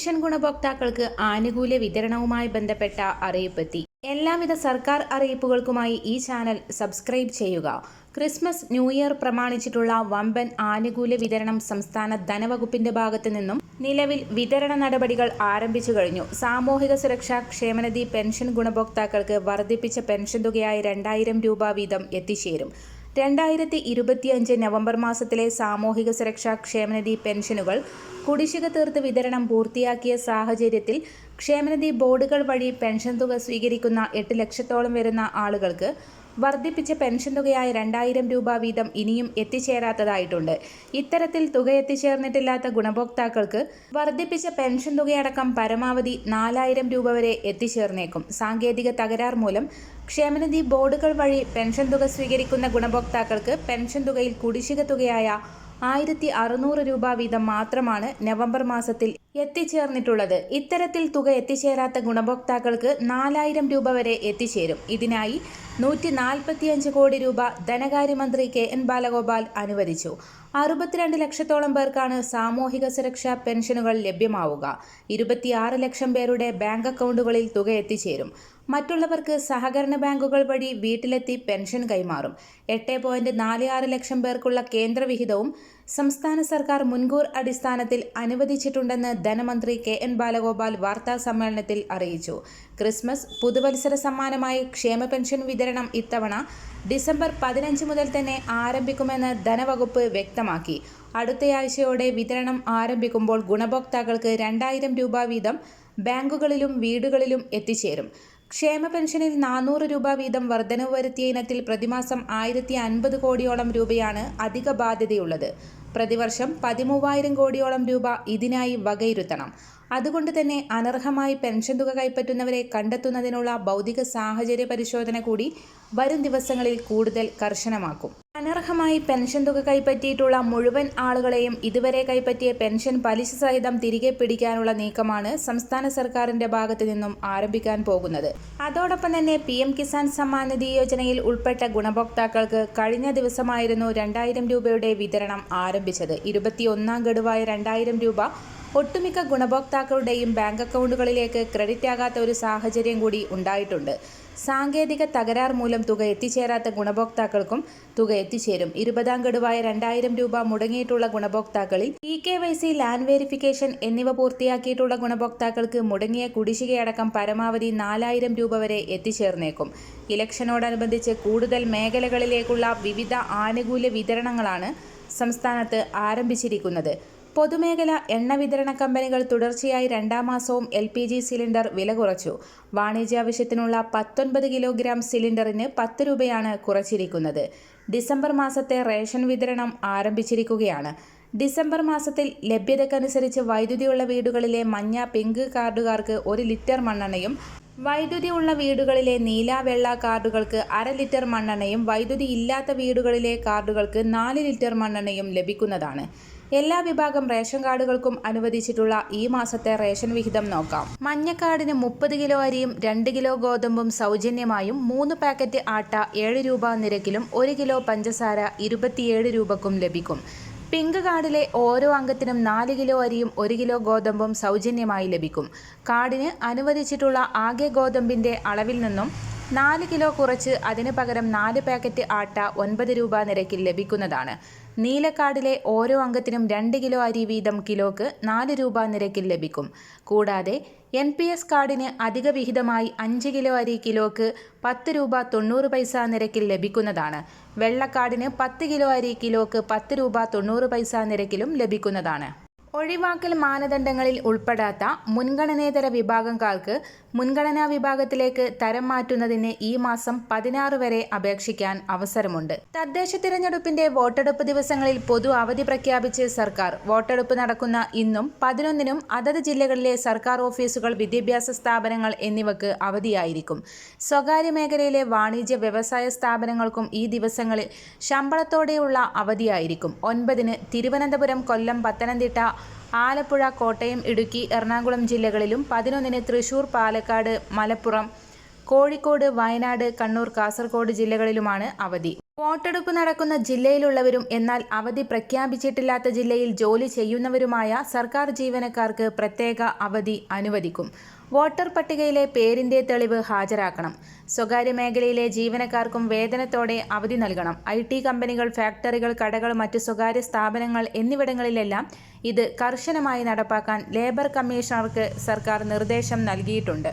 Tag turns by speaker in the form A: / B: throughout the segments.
A: Pension ഗുണഭോക്താക്കൾക്ക് ആനുകൂല്യ വിതരണവുമായി ബന്ധപ്പെട്ട അറിയിപ്പെത്തി. എല്ലാവിധ സർക്കാർ അറിയിപ്പുകൾക്കുമായി ഈ ചാനൽ സബ്സ്ക്രൈബ് ചെയ്യുക. ക്രിസ്മസ് ന്യൂ ഇയർ പ്രമാണിച്ചിട്ടുള്ള വമ്പൻ ആനുകൂല്യ വിതരണം സംസ്ഥാന ധനവകുപ്പിന്റെ ഭാഗത്തു നിന്നും നിലവിൽ വിതരണ നടപടികൾ ആരംഭിച്ചു കഴിഞ്ഞു. സാമൂഹിക സുരക്ഷാ ക്ഷേമനിധി പെൻഷൻ ഗുണഭോക്താക്കൾക്ക് വർദ്ധിപ്പിച്ച പെൻഷൻ തുകയായി രണ്ടായിരം രൂപ വീതം എത്തിച്ചേരും. രണ്ടായിരത്തി ഇരുപത്തിയഞ്ച് നവംബർ മാസത്തിലെ സാമൂഹിക സുരക്ഷാ ക്ഷേമനിധി പെൻഷനുകൾ കുടിശ്ശിക തീർത്ത് വിതരണം പൂർത്തിയാക്കിയ സാഹചര്യത്തിൽ ക്ഷേമനിധി ബോർഡുകൾ വഴി പെൻഷൻ തുക സ്വീകരിക്കുന്ന എട്ട് ലക്ഷത്തോളം വരുന്ന ആളുകൾക്ക് വർദ്ധിപ്പിച്ച പെൻഷൻ തുകയായ രണ്ടായിരം രൂപ വീതം ഇനിയും എത്തിച്ചേരാത്തതായിട്ടുണ്ട്. ഇത്തരത്തിൽ തുക എത്തിച്ചേർന്നിട്ടില്ലാത്ത ഗുണഭോക്താക്കൾക്ക് വർദ്ധിപ്പിച്ച പെൻഷൻ തുകയടക്കം പരമാവധി നാലായിരം രൂപ വരെ എത്തിച്ചേർന്നേക്കും. സാങ്കേതിക തകരാർ മൂലം ക്ഷേമനിധി ബോർഡുകൾ വഴി പെൻഷൻ തുക സ്വീകരിക്കുന്ന ഗുണഭോക്താക്കൾക്ക് പെൻഷൻ തുകയിൽ കുടിശ്ശിക തുകയായ ആയിരത്തി അറുന്നൂറ് രൂപ വീതം മാത്രമാണ് നവംബർ മാസത്തിൽ എത്തിച്ചേർന്നിട്ടുള്ളത്. ഇത്തരത്തിൽ തുക എത്തിച്ചേരാത്ത ഗുണഭോക്താക്കൾക്ക് നാലായിരം രൂപ വരെ എത്തിച്ചേരും. ഇതിനായി നൂറ്റി നാൽപ്പത്തിയഞ്ച് കോടി രൂപ ധനകാര്യമന്ത്രി കെ എൻ ബാലഗോപാൽ അനുവദിച്ചു. അറുപത്തിരണ്ട് ലക്ഷത്തോളം പേർക്കാണ് സാമൂഹിക സുരക്ഷാ പെൻഷനുകൾ ലഭ്യമാവുക. ഇരുപത്തിയാറ് ലക്ഷം പേരുടെ ബാങ്ക് അക്കൗണ്ടുകളിൽ തുക എത്തിച്ചേരും. മറ്റുള്ളവർക്ക് സഹകരണ ബാങ്കുകൾ വഴി വീട്ടിലെത്തി പെൻഷൻ കൈമാറും. എട്ട് പോയിന്റ് നാല് ആറ് ലക്ഷം പേർക്കുള്ള കേന്ദ്രവിഹിതവും സംസ്ഥാന സർക്കാർ മുൻകൂർ അടിസ്ഥാനത്തിൽ അനുവദിച്ചിട്ടുണ്ടെന്ന് ധനമന്ത്രി കെ എൻ ബാലഗോപാൽ വാർത്താ സമ്മേളനത്തിൽ അറിയിച്ചു. ക്രിസ്മസ് പുതുവത്സര സമ്മാനമായി ക്ഷേമ പെൻഷൻ വിതരണം ഇത്തവണ ഡിസംബർ പതിനഞ്ച് മുതൽ തന്നെ ആരംഭിക്കുമെന്ന് ധനവകുപ്പ് വ്യക്തമാക്കി. അടുത്തയാഴ്ചയോടെ വിതരണം ആരംഭിക്കുമ്പോൾ ഗുണഭോക്താക്കൾക്ക് രണ്ടായിരം രൂപ വീതം ബാങ്കുകളിലും വീടുകളിലും എത്തിച്ചേരും. ക്ഷേമ പെൻഷനിൽ നാനൂറ് രൂപ വീതം വർധനവ് വരുത്തിയ ഇനത്തിൽ പ്രതിമാസം ആയിരത്തി അൻപത് കോടിയോളം രൂപയാണ് അധിക ബാധ്യതയുള്ളത്. പ്രതിവർഷം പതിമൂവായിരം കോടിയോളം രൂപ ഇതിനായി വകയിരുത്തണം. അതുകൊണ്ട് തന്നെ അനർഹമായി പെൻഷൻ തുക കൈപ്പറ്റുന്നവരെ കണ്ടെത്തുന്നതിനുള്ള ഭൗതിക സാഹചര്യ പരിശോധന കൂടി വരും ദിവസങ്ങളിൽ കൂടുതൽ കർശനമാക്കും. അനർഹമായി പെൻഷൻ തുക കൈപ്പറ്റിയിട്ടുള്ള മുഴുവൻ ആളുകളെയും ഇതുവരെ കൈപ്പറ്റിയ പെൻഷൻ പലിശ സഹിതം തിരികെ പിടിക്കാനുള്ള നീക്കമാണ് സംസ്ഥാന സർക്കാരിന്റെ ഭാഗത്തു നിന്നും ആരംഭിക്കാൻ പോകുന്നത്. അതോടൊപ്പം തന്നെ പി എം കിസാൻ സമ്മാൻ നിധി യോജനയിൽ ഉൾപ്പെട്ട ഗുണഭോക്താക്കൾക്ക് കഴിഞ്ഞ ദിവസമായിരുന്നു രണ്ടായിരം രൂപയുടെ വിതരണം ആരംഭിച്ചത്. ഇരുപത്തിയൊന്നാം ഗഡുവായ രണ്ടായിരം രൂപ ഒട്ടുമിക്ക ഗുണഭോക്താക്കളുടെയും ബാങ്ക് അക്കൗണ്ടുകളിലേക്ക് ക്രെഡിറ്റ് ആകാത്ത ഒരു സാഹചര്യം കൂടി ഉണ്ടായിട്ടുണ്ട്. സാങ്കേതിക തകരാർ മൂലം തുക എത്തിച്ചേരാത്ത ഗുണഭോക്താക്കൾക്കും തുക എത്തിച്ചേരും. ഇരുപതാം ഗഡുവായ രണ്ടായിരം രൂപ മുടങ്ങിയിട്ടുള്ള ഗുണഭോക്താക്കളിൽ E K Y C land verification എന്നിവ പൂർത്തിയാക്കിയിട്ടുള്ള ഗുണഭോക്താക്കൾക്ക് മുടങ്ങിയ കുടിശ്ശികയടക്കം പരമാവധി നാലായിരം രൂപ വരെ എത്തിച്ചേർന്നേക്കും. ഇലക്ഷനോടനുബന്ധിച്ച് കൂടുതൽ മേഖലകളിലേക്കുള്ള വിവിധ ആനുകൂല്യ വിതരണങ്ങളാണ് സംസ്ഥാനത്ത് ആരംഭിച്ചിരിക്കുന്നത്. പൊതുമേഖല എണ്ണ വിതരണ കമ്പനികൾ തുടർച്ചയായി രണ്ടാം മാസവും എൽ പി ജി സിലിണ്ടർ വില കുറച്ചു. വാണിജ്യാവശ്യത്തിനുള്ള പത്തൊൻപത് കിലോഗ്രാം സിലിണ്ടറിന് പത്ത് രൂപയാണ് കുറച്ചിരിക്കുന്നത്. ഡിസംബർ മാസത്തെ റേഷൻ വിതരണം ആരംഭിച്ചിരിക്കുകയാണ്. ഡിസംബർ മാസത്തിൽ ലഭ്യതക്കനുസരിച്ച് വൈദ്യുതിയുള്ള വീടുകളിലെ മഞ്ഞ പിങ്ക് കാർഡുകാർക്ക് ഒരു ലിറ്റർ മണ്ണെണ്ണയും വൈദ്യുതി ഉള്ള വീടുകളിലെ നീല വെള്ള കാർഡുകൾക്ക് അര ലിറ്റർ മണ്ണെണ്ണയും വൈദ്യുതി ഇല്ലാത്ത വീടുകളിലെ കാർഡുകൾക്ക് നാല് ലിറ്റർ മണ്ണെണ്ണയും ലഭിക്കുന്നതാണ്. എല്ലാ വിഭാഗം റേഷൻ കാർഡുകൾക്കും അനുവദിച്ചിട്ടുള്ള ഈ മാസത്തെ റേഷൻ വിഹിതം നോക്കാം. മഞ്ഞക്കാർഡിന് മുപ്പത് കിലോ അരിയും രണ്ട് കിലോ ഗോതമ്പും സൗജന്യമായും മൂന്ന് പാക്കറ്റ് ആട്ട ഏഴ് രൂപ നിരക്കിലും ഒരു കിലോ പഞ്ചസാര ഇരുപത്തിയേഴ് രൂപക്കും ലഭിക്കും. പിങ്ക് കാർഡിലെ ഓരോ അംഗത്തിനും നാല് കിലോ അരിയും ഒരു കിലോ ഗോതമ്പും സൗജന്യമായി ലഭിക്കും. കാർഡിന് അനുവദിച്ചിട്ടുള്ള ആകെ ഗോതമ്പിന്റെ അളവിൽ നിന്നും നാല് കിലോ കുറച്ച് അതിന് പകരം നാല് പാക്കറ്റ് ആട്ട ഒൻപത് രൂപ നിരക്കിൽ ലഭിക്കുന്നതാണ്. നീലക്കാടിലെ ഓരോ അംഗത്തിനും രണ്ട് കിലോ അരി വീതം കിലോക്ക് നാല് രൂപ നിരക്കിൽ ലഭിക്കും. കൂടാതെ എൻ പി എസ് കാർഡിന് അധിക വിഹിതമായി അഞ്ച് കിലോ അരി കിലോക്ക് പത്ത് രൂപ തൊണ്ണൂറ് പൈസ നിരക്കിൽ ലഭിക്കുന്നതാണ്. വെള്ളക്കാടിന് പത്ത് കിലോ അരി കിലോക്ക് പത്ത് രൂപ തൊണ്ണൂറ് പൈസ നിരക്കിലും ലഭിക്കുന്നതാണ്. ഒഴിവാക്കൽ മാനദണ്ഡങ്ങളിൽ ഉൾപ്പെടാത്ത മുൻഗണനേതര വിഭാഗക്കാർക്ക് മുൻഗണനാ വിഭാഗത്തിലേക്ക് തരം മാറ്റുന്നതിന് ഈ മാസം പതിനാറ് വരെ അപേക്ഷിക്കാൻ അവസരമുണ്ട്. തദ്ദേശ തിരഞ്ഞെടുപ്പിന്റെ വോട്ടെടുപ്പ് ദിവസങ്ങളിൽ പൊതു അവധി പ്രഖ്യാപിച്ച് സർക്കാർ വോട്ടെടുപ്പ് നടക്കുന്ന ഇന്നും പതിനൊന്നിനും അതത് ജില്ലകളിലെ സർക്കാർ ഓഫീസുകൾ വിദ്യാഭ്യാസ സ്ഥാപനങ്ങൾ എന്നിവക്ക് അവധിയായിരിക്കും. സ്വകാര്യ മേഖലയിലെ വാണിജ്യ വ്യവസായ സ്ഥാപനങ്ങൾക്കും ഈ ദിവസങ്ങളിൽ ശമ്പളത്തോടെയുള്ള അവധിയായിരിക്കും. ഒൻപതിന് തിരുവനന്തപുരം കൊല്ലം പത്തനംതിട്ട ആലപ്പുഴ കോട്ടയം ഇടുക്കി എറണാകുളം ജില്ലകളിലും പതിനൊന്നിന് തൃശൂർ പാലക്കാട് മലപ്പുറം കോഴിക്കോട് വയനാട് കണ്ണൂർ കാസർഗോഡ് ജില്ലകളിലുമാണ് അവധി. വോട്ടെടുപ്പ് നടക്കുന്ന ജില്ലയിലുള്ളവരും എന്നാൽ അവധി പ്രഖ്യാപിച്ചിട്ടില്ലാത്ത ജില്ലയിൽ ജോലി ചെയ്യുന്നവരുമായ സർക്കാർ ജീവനക്കാർക്ക് പ്രത്യേക അവധി അനുവദിക്കും. വോട്ടർ പട്ടികയിലെ പേരിന്റെ തെളിവ് ഹാജരാക്കണം. സ്വകാര്യ മേഖലയിലെ ജീവനക്കാർക്കും വേതനത്തോടെ അവധി നൽകണം. ഐ ടി കമ്പനികൾ ഫാക്ടറികൾ കടകൾ മറ്റു സ്വകാര്യ സ്ഥാപനങ്ങൾ എന്നിവിടങ്ങളിലെല്ലാം ഇത് കർശനമായി നടപ്പാക്കാൻ ലേബർ കമ്മീഷണർക്ക് സർക്കാർ നിർദ്ദേശം നൽകിയിട്ടുണ്ട്.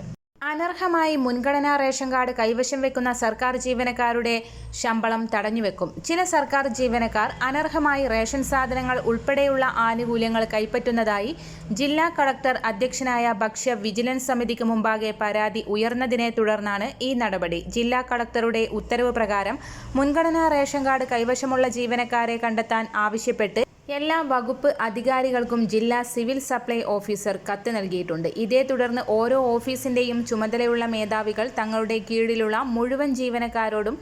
A: അനർഹമായി മുൻഗണനാ റേഷൻ കാർഡ് കൈവശം വെക്കുന്ന സർക്കാർ ജീവനക്കാരുടെ ശമ്പളം തടഞ്ഞുവെക്കും. ചില സർക്കാർ ജീവനക്കാർ അനർഹമായി റേഷൻ സാധനങ്ങൾ ഉൾപ്പെടെയുള്ള ആനുകൂല്യങ്ങൾ കൈപ്പറ്റുന്നതായി ജില്ലാ കളക്ടർ അധ്യക്ഷനായ ഭക്ഷ്യ വിജിലൻസ് സമിതിക്ക് മുമ്പാകെ പരാതി ഉയർന്നതിനെ തുടർന്നാണ് ഈ നടപടി. ജില്ലാ കളക്ടറുടെ ഉത്തരവ് പ്രകാരം മുൻഗണനാ റേഷൻ കാർഡ് കൈവശമുള്ള ജീവനക്കാരെ കണ്ടെത്താൻ ആവശ്യപ്പെട്ട് എല്ലാ വകുപ്പ് അധികാരികൾക്കും ജില്ലാ സിവിൽ സപ്ലൈ ഓഫീസർ കത്ത് നൽകിയിട്ടുണ്ട്. ഇതേ തുടർന്ന് ഓരോ ഓഫീസിന്റെയും ചുമതലയുള്ള മേധാവികൾ തങ്ങളുടെ കീഴിലുള്ള മുഴുവൻ ജീവനക്കാരോടും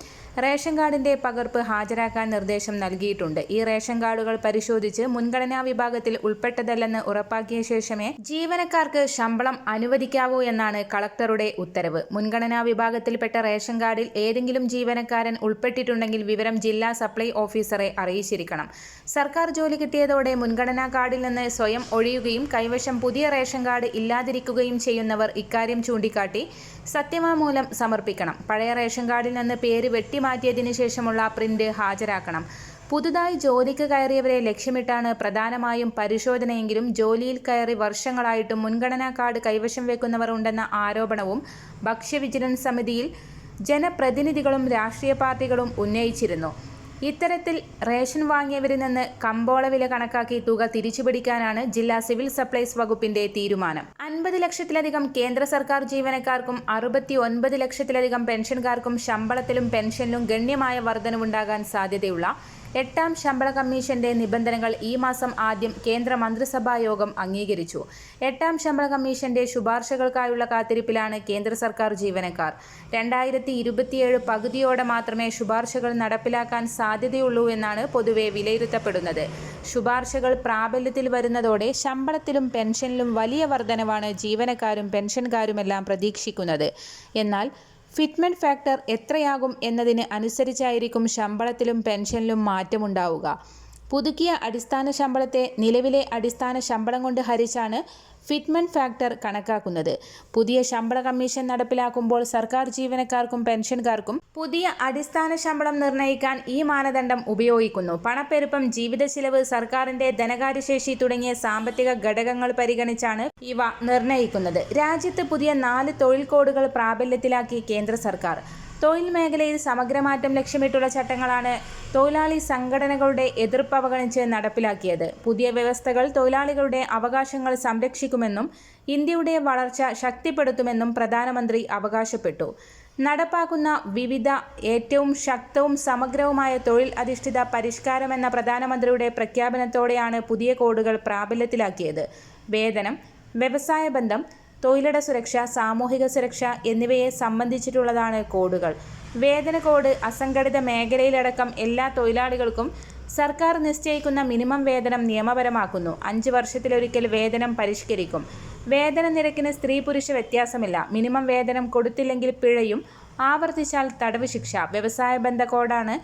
A: റേഷൻ കാർഡിന്റെ പകർപ്പ് ഹാജരാക്കാൻ നിർദ്ദേശം നൽകിയിട്ടുണ്ട്. ഈ റേഷൻ കാർഡുകൾ പരിശോധിച്ച് മുൻഗണനാ വിഭാഗത്തിൽ ഉൾപ്പെട്ടതല്ലെന്ന് ഉറപ്പാക്കിയ ശേഷമേ ജീവനക്കാർക്ക് ശമ്പളം അനുവദിക്കാവൂ എന്നാണ് കളക്ടറുടെ ഉത്തരവ്. മുൻഗണനാ വിഭാഗത്തിൽപ്പെട്ട റേഷൻ കാർഡിൽ ഏതെങ്കിലും ജീവനക്കാരൻ ഉൾപ്പെട്ടിട്ടുണ്ടെങ്കിൽ വിവരം ജില്ലാ സപ്ലൈ ഓഫീസറെ അറിയിച്ചിരിക്കണം. സർക്കാർ ജോലി കിട്ടിയതോടെ മുൻഗണനാ കാർഡിൽ നിന്ന് സ്വയം ഒഴിയുകയും കൈവശം പുതിയ റേഷൻ കാർഡ് ഇല്ലാതിരിക്കുകയും ചെയ്യുന്നവർ ഇക്കാര്യം ചൂണ്ടിക്കാട്ടി സത്യവാങ്മൂലം സമർപ്പിക്കണം. പഴയ റേഷൻ കാർഡിൽ നിന്ന് പേര് വെട്ടിമാറ്റിയതിനു ശേഷമുള്ള പ്രിന്റ് ഹാജരാക്കണം. പുതുതായി ജോലിക്ക് കയറിയവരെ ലക്ഷ്യമിട്ടാണ് പ്രധാനമായും പരിശോധനയെങ്കിലും ജോലിയിൽ കയറി വർഷങ്ങളായിട്ടും മുൻഗണനാ കാർഡ് കൈവശം വെക്കുന്നവർ ഉണ്ടെന്ന ആരോപണവും ഭക്ഷ്യ വിജിലൻസ് സമിതിയിൽ ജനപ്രതിനിധികളും രാഷ്ട്രീയ പാർട്ടികളും ഉന്നയിച്ചിരുന്നു. ഇത്തരത്തിൽ റേഷൻ വാങ്ങിയവരിൽ നിന്ന് കമ്പോള വില കണക്കാക്കി തുക തിരിച്ചുപിടിക്കാനാണ് ജില്ലാ സിവിൽ സപ്ലൈസ് വകുപ്പിന്റെ തീരുമാനം. അൻപത് ലക്ഷത്തിലധികം കേന്ദ്ര സർക്കാർ ജീവനക്കാർക്കും അറുപത്തി ഒൻപത് ലക്ഷത്തിലധികം പെൻഷൻകാർക്കും ശമ്പളത്തിലും പെൻഷനിലും ഗണ്യമായ വർധനവുണ്ടാകാൻ സാധ്യതയുള്ള എട്ടാം ശമ്പള കമ്മീഷന്റെ നിബന്ധനകൾ ഈ മാസം ആദ്യം കേന്ദ്ര മന്ത്രിസഭാ യോഗം അംഗീകരിച്ചു. എട്ടാം ശമ്പള കമ്മീഷന്റെ ശുപാർശകൾക്കായുള്ള കാത്തിരിപ്പിലാണ് കേന്ദ്ര സർക്കാർ ജീവനക്കാർ. രണ്ടായിരത്തി ഇരുപത്തിയേഴ് പകുതിയോടെ മാത്രമേ ശുപാർശകൾ നടപ്പിലാക്കാൻ സാധ്യതയുള്ളൂ എന്നാണ് പൊതുവെ വിലയിരുത്തപ്പെടുന്നത്. ശുപാർശകൾ പ്രാബല്യത്തിൽ വരുന്നതോടെ ശമ്പളത്തിലും പെൻഷനിലും വലിയ വർധനവാണ് ജീവനക്കാരും പെൻഷൻകാരുമെല്ലാം പ്രതീക്ഷിക്കുന്നത്. എന്നാൽ ഫിറ്റ്മെന്റ് ഫാക്ടർ എത്രയാകും എന്നതിന് അനുസരിച്ചായിരിക്കും ശമ്പളത്തിലും പെൻഷനിലും മാറ്റമുണ്ടാവുക. പുതുക്കിയ അടിസ്ഥാന ശമ്പളത്തെ നിലവിലെ അടിസ്ഥാന ശമ്പളം കൊണ്ട് ഹരിച്ചാണ് ഫിറ്റ്മെന്റ് ഫാക്ടർ കണക്കാക്കുന്നത്. പുതിയ ശമ്പള കമ്മീഷൻ നടപ്പിലാക്കുമ്പോൾ സർക്കാർ ജീവനക്കാർക്കും പെൻഷൻകാർക്കും പുതിയ അടിസ്ഥാന ശമ്പളം നിർണയിക്കാൻ ഈ മാനദണ്ഡം ഉപയോഗിക്കുന്നു. പണപ്പെരുപ്പം ജീവിത ചിലവ് സർക്കാരിന്റെ ധനകാര്യശേഷി തുടങ്ങിയ സാമ്പത്തിക ഘടകങ്ങൾ പരിഗണിച്ചാണ് ഇവ നിർണയിക്കുന്നത്. രാജ്യത്ത് പുതിയ നാല് തൊഴിൽ കോഡുകൾ പ്രാബല്യത്തിലാക്കി കേന്ദ്ര സർക്കാർ. തൊഴിൽ മേഖലയിൽ സമഗ്രമാറ്റം ലക്ഷ്യമിട്ടുള്ള ചട്ടങ്ങളാണ് തൊഴിലാളി സംഘടനകളുടെ എതിർപ്പ് അവഗണിച്ച് നടപ്പിലാക്കിയത്. പുതിയ വ്യവസ്ഥകൾ തൊഴിലാളികളുടെ അവകാശങ്ങൾ സംരക്ഷിക്കുമെന്നും ഇന്ത്യയുടെ വളർച്ച ശക്തിപ്പെടുത്തുമെന്നും പ്രധാനമന്ത്രി അവകാശപ്പെട്ടു. നടപ്പാക്കുന്ന വിവിധ ഏറ്റവും ശക്തവും സമഗ്രവുമായ തൊഴിൽ അധിഷ്ഠിത പരിഷ്കാരമെന്ന പ്രധാനമന്ത്രിയുടെ പ്രഖ്യാപനത്തോടെയാണ് പുതിയ കോഡുകൾ പ്രാബല്യത്തിലാക്കിയത്. വേതനം വ്യവസായ ബന്ധം തൊഴിലിട സുരക്ഷ സാമൂഹിക സുരക്ഷ എന്നിവയെ സംബന്ധിച്ചിട്ടുള്ളതാണ് കോഡുകൾ. വേതന കോഡ് അസംഘടിത മേഖലയിലടക്കം എല്ലാ തൊഴിലാളികൾക്കും സർക്കാർ നിശ്ചയിക്കുന്ന മിനിമം വേതനം നിയമപരമാക്കുന്നു. അഞ്ച് വർഷത്തിലൊരിക്കൽ വേതനം പരിഷ്കരിക്കും. വേതന നിരക്കിന് സ്ത്രീ പുരുഷ വ്യത്യാസമില്ല. മിനിമം വേതനം കൊടുത്തില്ലെങ്കിൽ പിഴയും. ആവർത്തിച്ചാൽ തടവ് ശിക്ഷ. വ്യവസായ ബന്ധ കോഡാണ്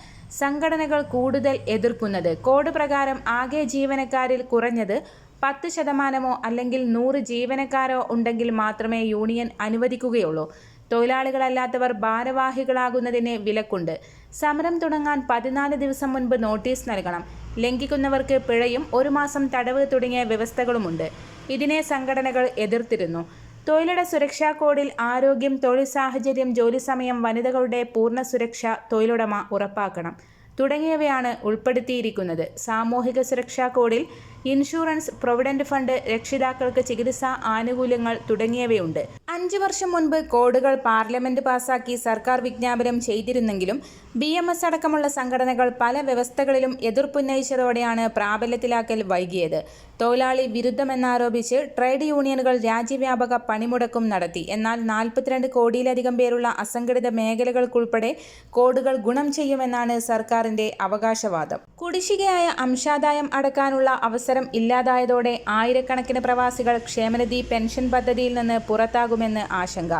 A: സംഘടനകൾ കൂടുതൽ എതിർക്കുന്നത്. കോഡ് പ്രകാരം ആകെ ജീവനക്കാരിൽ കുറഞ്ഞത് പത്ത് ശതമാനമോ അല്ലെങ്കിൽ നൂറ് ജീവനക്കാരോ ഉണ്ടെങ്കിൽ മാത്രമേ യൂണിയൻ അനുവദിക്കുകയുള്ളൂ. തൊഴിലാളികളല്ലാത്തവർ ഭാരവാഹികളാകുന്നതിന് വിലക്കുണ്ട്. സമരം തുടങ്ങാൻ പതിനാല് ദിവസം മുൻപ് നോട്ടീസ് നൽകണം. ലംഘിക്കുന്നവർക്ക് പിഴയും ഒരു മാസം തടവ് തുടങ്ങിയ വ്യവസ്ഥകളുമുണ്ട്. ഇതിനെ സംഘടനകൾ എതിർത്തിരുന്നു. തൊഴിലിട സുരക്ഷാ കോഡിൽ ആരോഗ്യം തൊഴിൽ സാഹചര്യം ജോലി സമയം വനിതകളുടെ പൂർണ സുരക്ഷ തൊഴിലുടമ ഉറപ്പാക്കണം തുടങ്ങിയവയാണ് ഉൾപ്പെടുത്തിയിരിക്കുന്നത്. സാമൂഹിക സുരക്ഷാ കോഡിൽ ഇൻഷുറൻസ് പ്രൊവിഡന്റ് ഫണ്ട് രക്ഷിതാക്കൾക്ക് ചികിത്സാ ആനുകൂല്യങ്ങൾ തുടങ്ങിയവയുണ്ട്. അഞ്ചു വർഷം മുൻപ് കോഡുകൾ പാർലമെന്റ് പാസാക്കി സർക്കാർ വിജ്ഞാപനം ചെയ്തിരുന്നെങ്കിലും ബി എം എസ് അടക്കമുള്ള സംഘടനകൾ പല വ്യവസ്ഥകളിലും എതിർപ്പുന്നയിച്ചതോടെയാണ് പ്രാബല്യത്തിലാക്കൽ വൈകിയത്. തൊഴിലാളി വിരുദ്ധമെന്നാരോപിച്ച് ട്രേഡ് യൂണിയനുകൾ രാജ്യവ്യാപക പണിമുടക്കും നടത്തി. എന്നാൽ നാൽപ്പത്തിരണ്ട് കോടിയിലധികം പേരുള്ള അസംഘടിത മേഖലകൾക്കുൾപ്പെടെ കോഡുകൾ ഗുണം ചെയ്യുമെന്നാണ് സർക്കാരിന്റെ അവകാശവാദം. കുടിശ്ശികയായ അംശാദായം അടക്കാനുള്ള അവസരം ഇല്ലാതായതോടെ ആയിരക്കണക്കിന് പ്രവാസികൾ ക്ഷേമനിധി പെൻഷൻ പദ്ധതിയിൽ നിന്ന് പുറത്താകുമെന്ന് ആശങ്ക.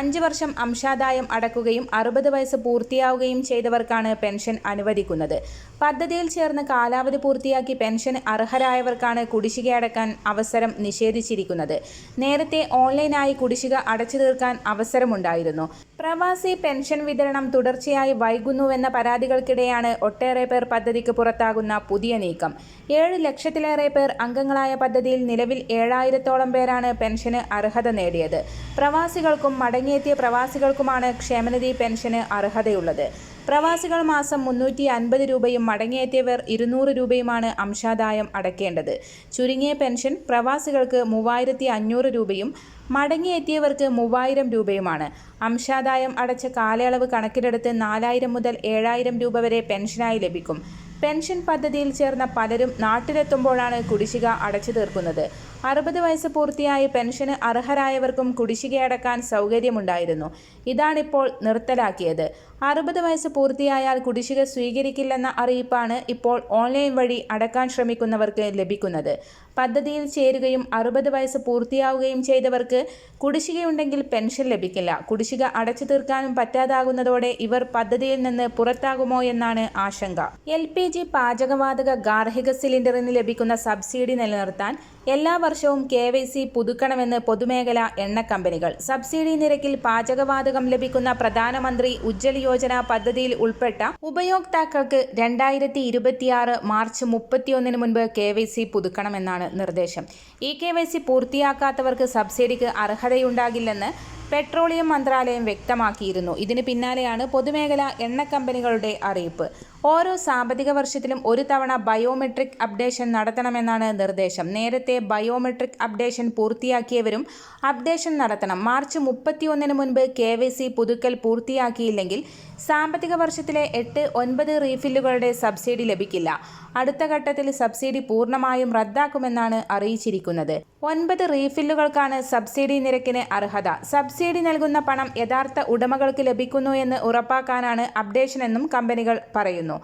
A: അഞ്ച് വർഷം അംശാദായം അടക്കുകയും അറുപത് വയസ്സ് പൂർത്തിയാവുകയും ചെയ്തവർക്കാണ് പെൻഷൻ അനുവദിക്കുന്നത്. പദ്ധതിയിൽ ചേർന്ന് കാലാവധി പൂർത്തിയാക്കി പെൻഷൻ അർഹരായവർക്കാണ് കുടിശ്ശിക അടക്കാൻ അവസരം നിഷേധിച്ചിരിക്കുന്നത്. നേരത്തെ ഓൺലൈനായി കുടിശ്ശിക അടച്ചു തീർക്കാൻ അവസരമുണ്ടായിരുന്നു. പ്രവാസി പെൻഷൻ വിതരണം തുടർച്ചയായി വൈകുന്നുവെന്ന പരാതികൾക്കിടെയാണ് ഒട്ടേറെ പേർ പദ്ധതിക്ക് പുറത്താകുന്ന പുതിയ നീക്കം. ഏഴ് ലക്ഷത്തിലേറെ പേർ അംഗങ്ങളായ പദ്ധതിയിൽ നിലവിൽ ഏഴായിരത്തോളം പേരാണ് പെൻഷന് അർഹത നേടിയത്. പ്രവാസികൾക്കും മടങ്ങിയെത്തിയ പ്രവാസികൾക്കുമാണ് ക്ഷേമനിധി പെൻഷന് അർഹതയുള്ളത്. പ്രവാസികൾ മാസം മുന്നൂറ്റി അൻപത് രൂപയും മടങ്ങിയെത്തിയവർ ഇരുന്നൂറ് രൂപയുമാണ് അംശാദായം അടക്കേണ്ടത്. ചുരുങ്ങിയ പെൻഷൻ പ്രവാസികൾക്ക് മൂവായിരത്തി അഞ്ഞൂറ് രൂപയും മടങ്ങിയെത്തിയവർക്ക് മൂവായിരം രൂപയുമാണ്. അംശാദായം അടച്ച കാലയളവ് കണക്കിലെടുത്ത് നാലായിരം മുതൽ ഏഴായിരം രൂപ വരെ പെൻഷനായി ലഭിക്കും. പെൻഷൻ പദ്ധതിയിൽ ചേർന്ന പലരും നാട്ടിലെത്തുമ്പോഴാണ് കുടിശ്ശിക അടച്ചു തീർക്കുന്നത്. അറുപത് വയസ്സ് പൂർത്തിയായി പെൻഷന് അർഹരായവർക്കും കുടിശ്ശിക അടക്കാൻ സൗകര്യമുണ്ടായിരുന്നു. ഇതാണിപ്പോൾ നിർത്തലാക്കിയത്. അറുപത് വയസ്സ് പൂർത്തിയായാൽ കുടിശ്ശിക സ്വീകരിക്കില്ലെന്ന അറിയിപ്പാണ് ഇപ്പോൾ ഓൺലൈൻ വഴി അടക്കാൻ ശ്രമിക്കുന്നവർക്ക് ലഭിക്കുന്നത്. പദ്ധതിയിൽ ചേരുകയും അറുപത് വയസ്സ് പൂർത്തിയാവുകയും ചെയ്തവർക്ക് കുടിശ്ശികയുണ്ടെങ്കിൽ പെൻഷൻ ലഭിക്കില്ല. കുടിശ്ശിക അടച്ചു തീർക്കാനും പറ്റാതാകുന്നതോടെ ഇവർ പദ്ധതിയിൽ നിന്ന് പുറത്താകുമോ എന്നാണ് ആശങ്ക. എൽ പി ജി പാചകവാതക ഗാർഹിക സിലിണ്ടറിന് ലഭിക്കുന്ന സബ്സിഡി നിലനിർത്താൻ എല്ലാ വർഷവും കെ വൈ സി പുതുക്കണമെന്ന് പൊതുമേഖല എണ്ണ കമ്പനികൾ സബ്സിഡി നിരക്കിൽ പാചകവാതകം ലഭിക്കുന്ന പ്രധാനമന്ത്രി ഉജ്ജൽ യോജന പദ്ധതിയിൽ ഉൾപ്പെട്ട ഉപയോക്താക്കൾക്ക് രണ്ടായിരത്തി മാർച്ച് മുപ്പത്തിയൊന്നിന് മുൻപ് കെ വൈ സി പുതുക്കണമെന്നാണ് നിർദ്ദേശം. ഇ കെ വൈ സി പൂർത്തിയാക്കാത്തവർക്ക് സബ്സിഡിക്ക് അർഹതയുണ്ടാകില്ലെന്ന് പെട്രോളിയം മന്ത്രാലയം വ്യക്തമാക്കിയിരുന്നു. ഇതിന് പിന്നാലെയാണ് പൊതുമേഖല എണ്ണ കമ്പനികളുടെ അറിയിപ്പ്. ഓരോ സാമ്പത്തിക വർഷത്തിലും ഒരു തവണ ബയോമെട്രിക് അപ്ഡേഷൻ നടത്തണമെന്നാണ് നിർദ്ദേശം. നേരത്തെ ബയോമെട്രിക് അപ്ഡേഷൻ പൂർത്തിയാക്കിയവരും അപ്ഡേഷൻ നടത്തണം. മാർച്ച് മുപ്പത്തിയൊന്നിന് മുൻപ് കെ വൈ സി പുതുക്കൽ പൂർത്തിയാക്കിയില്ലെങ്കിൽ സാമ്പത്തിക വർഷത്തിലെ എട്ട് ഒൻപത് റീഫില്ലുകളുടെ സബ്സിഡി ലഭിക്കില്ല. അടുത്ത ഘട്ടത്തിൽ സബ്സിഡി പൂർണമായും റദ്ദാക്കുമെന്നാണ് അറിയിച്ചിരിക്കുന്നത്. ഒൻപത് റീഫില്ലുകൾക്കാണ് സബ്സിഡി നിരക്കിന് അർഹത. സബ്സിഡി നൽകുന്ന പണം യഥാർത്ഥ ഉടമകൾക്ക് ലഭിക്കുന്നു എന്ന് ഉറപ്പാക്കാനാണ് അപ്ഡേഷൻ എന്നും കമ്പനികൾ പറയുന്നു.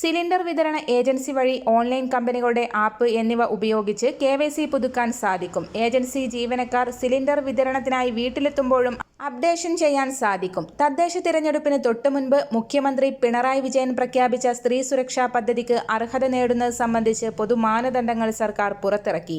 A: സിലിണ്ടർ വിതരണ ഏജൻസി വഴി ഓൺലൈൻ കമ്പനികളുടെ ആപ്പ് എന്നിവ ഉപയോഗിച്ച് കെ വൈ സി പുതുക്കാൻ സാധിക്കും. ഏജൻസി ജീവനക്കാർ സിലിണ്ടർ വിതരണത്തിനായി വീട്ടിലെത്തുമ്പോഴും അപ്ഡേഷൻ ചെയ്യാൻ സാധിക്കും. തദ്ദേശ തിരഞ്ഞെടുപ്പിന് തൊട്ടുമുൻപ് മുഖ്യമന്ത്രി പിണറായി വിജയൻ പ്രഖ്യാപിച്ച സ്ത്രീ സുരക്ഷാ പദ്ധതിക്ക് അർഹത നേടുന്നത് സംബന്ധിച്ച് പൊതുമാനദണ്ഡങ്ങൾ സർക്കാർ പുറത്തിറക്കി.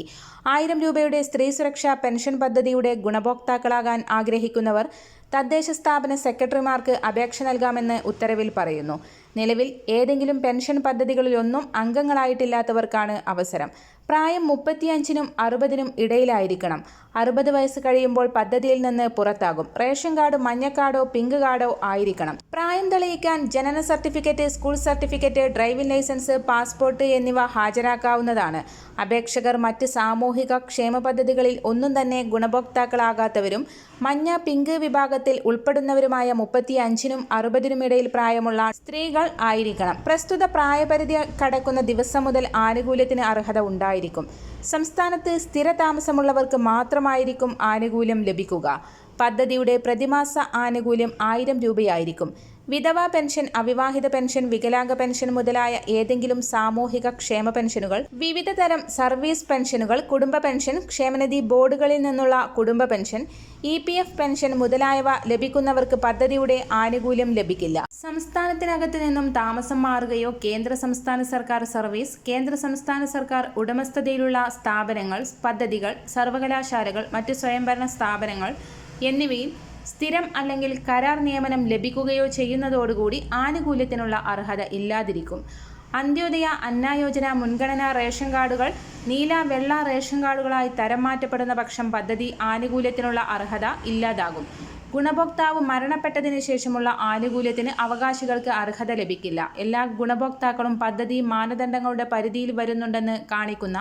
A: ആയിരം രൂപയുടെ സ്ത്രീ സുരക്ഷാ പെൻഷൻ പദ്ധതിയുടെ ഗുണഭോക്താക്കളാകാൻ ആഗ്രഹിക്കുന്നവർ തദ്ദേശ സ്ഥാപന സെക്രട്ടറിമാർക്ക് അപേക്ഷ നൽകാമെന്ന് ഉത്തരവിൽ പറയുന്നു. നിലവിൽ ഏതെങ്കിലും പെൻഷൻ പദ്ധതികളിലൊന്നും അംഗങ്ങളായിട്ടില്ലാത്തവർക്കാണ് അവസരം. പ്രായം മുപ്പത്തിയഞ്ചിനും അറുപതിനും ഇടയിലായിരിക്കണം. അറുപത് വയസ്സ് കഴിയുമ്പോൾ പദ്ധതിയിൽ നിന്ന് പുറത്താകും. റേഷൻ കാർഡ് മഞ്ഞ പിങ്ക് കാർഡോ ആയിരിക്കണം. പ്രായം തെളിയിക്കാൻ ജനന certificate school certificate driving licence passport എന്നിവ ഹാജരാക്കാവുന്നതാണ്. അപേക്ഷകർ മറ്റ് സാമൂഹിക ക്ഷേമ പദ്ധതികളിൽ ഒന്നും തന്നെ ഗുണഭോക്താക്കളാകാത്തവരും മഞ്ഞ പിങ്ക് വിഭാഗത്തിൽ ഉൾപ്പെടുന്നവരുമായ മുപ്പത്തി അഞ്ചിനും അറുപതിനും ഇടയിൽ പ്രായമുള്ള സ്ത്രീകൾ ആയിരിക്കണം. പ്രസ്തുത പ്രായപരിധി കടക്കുന്ന ദിവസം മുതൽ ആനുകൂല്യത്തിന് അർഹത ഉണ്ടായിരിക്കും സംസ്ഥാനത്ത് സ്ഥിര താമസമുള്ളവർക്ക് മാത്രമായിരിക്കും ആനുകൂല്യം ലഭിക്കുക. പദ്ധതിയുടെ പ്രതിമാസ ആനുകൂല്യം ആയിരം രൂപയായിരിക്കും. വിധവ പെൻഷൻ അവിവാഹിത പെൻഷൻ വികലാംഗ പെൻഷൻ മുതലായ ഏതെങ്കിലും സാമൂഹിക ക്ഷേമ പെൻഷനുകൾ വിവിധ തരം സർവീസ് പെൻഷനുകൾ കുടുംബ പെൻഷൻ ക്ഷേമനിധി ബോർഡുകളിൽ നിന്നുള്ള കുടുംബ pension E P F pension മുതലായവ ലഭിക്കുന്നവർക്ക് പദ്ധതിയുടെ ആനുകൂല്യം ലഭിക്കില്ല. സംസ്ഥാനത്തിനകത്ത് നിന്നും താമസം മാറുകയോ കേന്ദ്ര സംസ്ഥാന സർക്കാർ സർവീസ് കേന്ദ്ര സംസ്ഥാന സർക്കാർ ഉടമസ്ഥതയിലുള്ള സ്ഥാപനങ്ങൾ പദ്ധതികൾ സർവകലാശാലകൾ മറ്റ് സ്വയംഭരണ സ്ഥാപനങ്ങൾ എന്നിവയിൽ സ്ഥിരം അല്ലെങ്കിൽ കരാർ നിയമനം ലഭിക്കുകയോ ചെയ്യുന്നതോടുകൂടി ആനുകൂല്യത്തിനുള്ള അർഹത ഇല്ലാതിരിക്കും. അന്ത്യോദയ അന്നായോജന മുൻഗണനാ റേഷൻ കാർഡുകൾ നീല വെള്ള റേഷൻ കാർഡുകളായി തരം മാറ്റപ്പെടുന്ന പക്ഷം പദ്ധതി ആനുകൂല്യത്തിനുള്ള അർഹത ഇല്ലാതാകും. ഗുണഭോക്താവ് മരണപ്പെട്ടതിന് ശേഷമുള്ള ആനുകൂല്യത്തിന് അവകാശികൾക്ക് അർഹത ലഭിക്കില്ല. എല്ലാ ഗുണഭോക്താക്കളും പദ്ധതി മാനദണ്ഡങ്ങളുടെ പരിധിയിൽ വരുന്നുണ്ടെന്ന് കാണിക്കുന്ന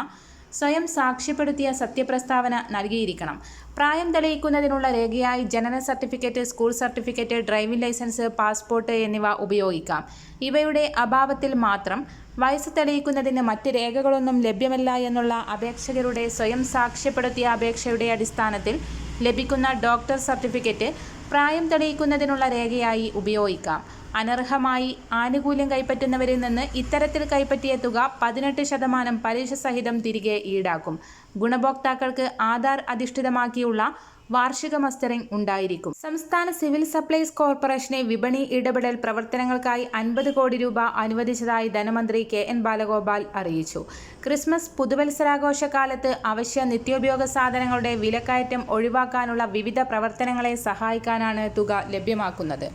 A: സ്വയം സാക്ഷ്യപ്പെടുത്തിയ സത്യപ്രസ്താവന നൽകിയിരിക്കണം. പ്രായം തെളിയിക്കുന്നതിനുള്ള രേഖയായി ജനന certificate school certificate driving licence passport എന്നിവ ഉപയോഗിക്കാം. ഇവയുടെ അഭാവത്തിൽ മാത്രം വയസ്സ് തെളിയിക്കുന്നതിന് മറ്റ് രേഖകളൊന്നും ലഭ്യമല്ല എന്നുള്ള അപേക്ഷകരുടെ സ്വയം സാക്ഷ്യപ്പെടുത്തിയ അപേക്ഷയുടെ അടിസ്ഥാനത്തിൽ ലഭിക്കുന്ന ഡോക്ടർ സർട്ടിഫിക്കറ്റ് പ്രായം തെളിയിക്കുന്നതിനുള്ള രേഖയായി ഉപയോഗിക്കാം. അനർഹമായി ആനുകൂല്യം കൈപ്പറ്റുന്നവരിൽ നിന്ന് ഇത്തരത്തിൽ കൈപ്പറ്റിയ തുക പതിനെട്ട് ശതമാനം പലിശ സഹിതം തിരികെ ഈടാക്കും. ഗുണഭോക്താക്കൾക്ക് ആധാർ അധിഷ്ഠിതമാക്കിയുള്ള വാർഷിക മസ്റ്ററിംഗ് ഉണ്ടായിരിക്കും. സംസ്ഥാന സിവിൽ സപ്ലൈസ് കോർപ്പറേഷനെ വിപണി ഇടപെടൽ പ്രവർത്തനങ്ങൾക്കായി അൻപത് കോടി രൂപ അനുവദിച്ചതായി ധനമന്ത്രി കെ എൻ ബാലഗോപാൽ അറിയിച്ചു. ക്രിസ്മസ് പുതുവത്സരാഘോഷ കാലത്ത് അവശ്യ നിത്യോപയോഗ സാധനങ്ങളുടെ വിലക്കയറ്റം ഒഴിവാക്കാനുള്ള വിവിധ പ്രവർത്തനങ്ങളെ സഹായിക്കാനാണ് തുക ലഭ്യമാക്കുന്നത്.